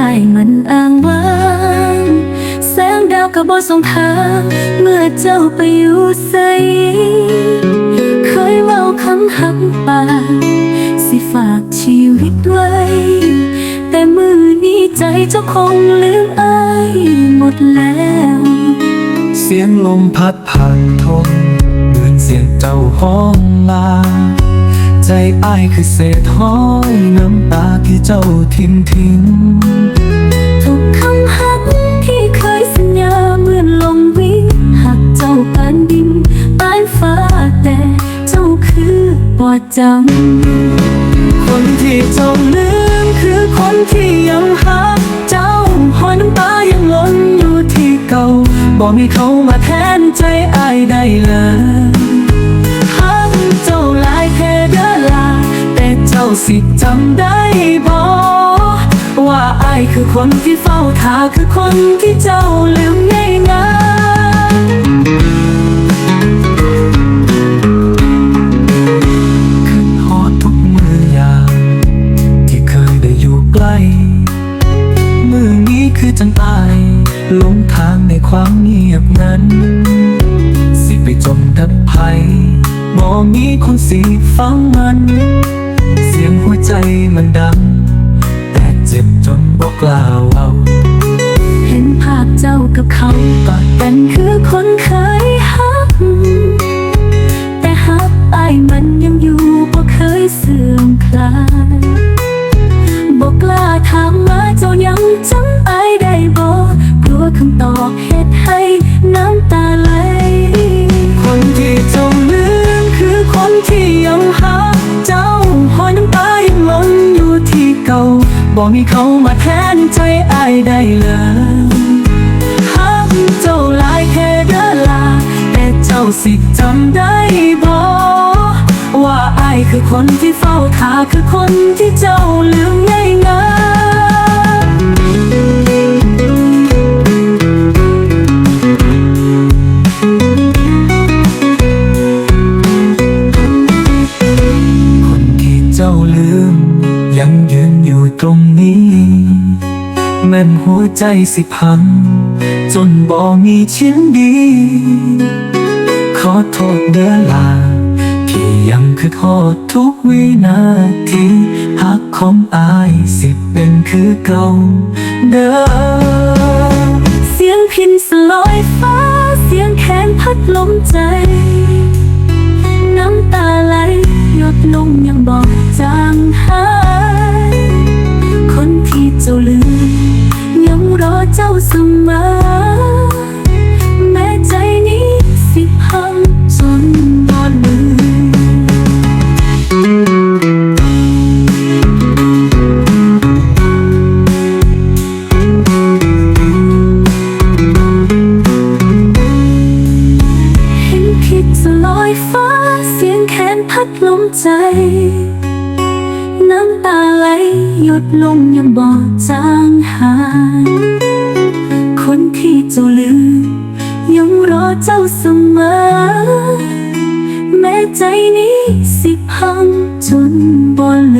อายมันอ้างว้างแสงดาวกระบอสองทางเมื่อเจ้าไปอยู่ใสเคยเว้าคำหักปากสิฝากชีวิตไว้ แต่มือนี้ใจเจ้าคงลืมอายหมดแล้ว เสียงลมพัดผ่านทงเหมือนเสียงเจ้าห้องลา ใจอ้ายคือเศษห้อยน้ำตาที่เจ้าทิ้งทิ้งทุกคำหักที่เคยสัญญาเหมือนลมวิ่งหักเจ้าปานดินปานฟ้าแต่เจ้าคือบ่จำคนที่เจ้าลืมคือคนที่ยังหักเจ้าหอยน้ำตายังล้นอยู่ที่เก่าบอกมีเขามาแทนใจอ้ายได้เลย สิจำได้บอว่าไอคือคนที่เฝ้าท่าคือคนที่เจ้าลืมง่ายง่ายขึ้นฮอดทุกมือยาที่เคยได้อยู่ใกล้มือนี้คือจังตายหลงทางในความเงียบนั้น สิไปจมดับภัยมอมีคนสีฟังมัน ใจมันดำแต่เจ็บจนบอกกล่าวเอา เห็นภาพเจ้ากับเขากอดกันคือคนเคย บอกมีเขามาแทนใจอายได้เลยหักเจ้าหลายแค่เดลา แต่เจ้าสิจำได้บ่ว่าอายคือคนที่เฝ้าท่าคือคนที่เจ้าลืม ยืนอยู่ตรงนี้ แม่นหัวใจสิพัง จนบ่มีชิ้นดี ขอโทษเด้อลาที่ยังคือทอดทุกวินาทีหักของอายสิเป็นคือเก่าเด้อเสียงพินสลอยฟ้า เสียงแขนพัดลมใจ น้ำตาไหลหยดลงยังบอกจางหาย สมอ แม้ใจนี้สิพังจนบอดมือเห็นผิดจะลอยฟ้าเสียงแขนพัดลมใจ น้ำตาไหลหยดลงยังบอจางหาย จ้าลืมยังรอเจ้าเสมอ แม้ใจนี้สิพังจนบ่เหลื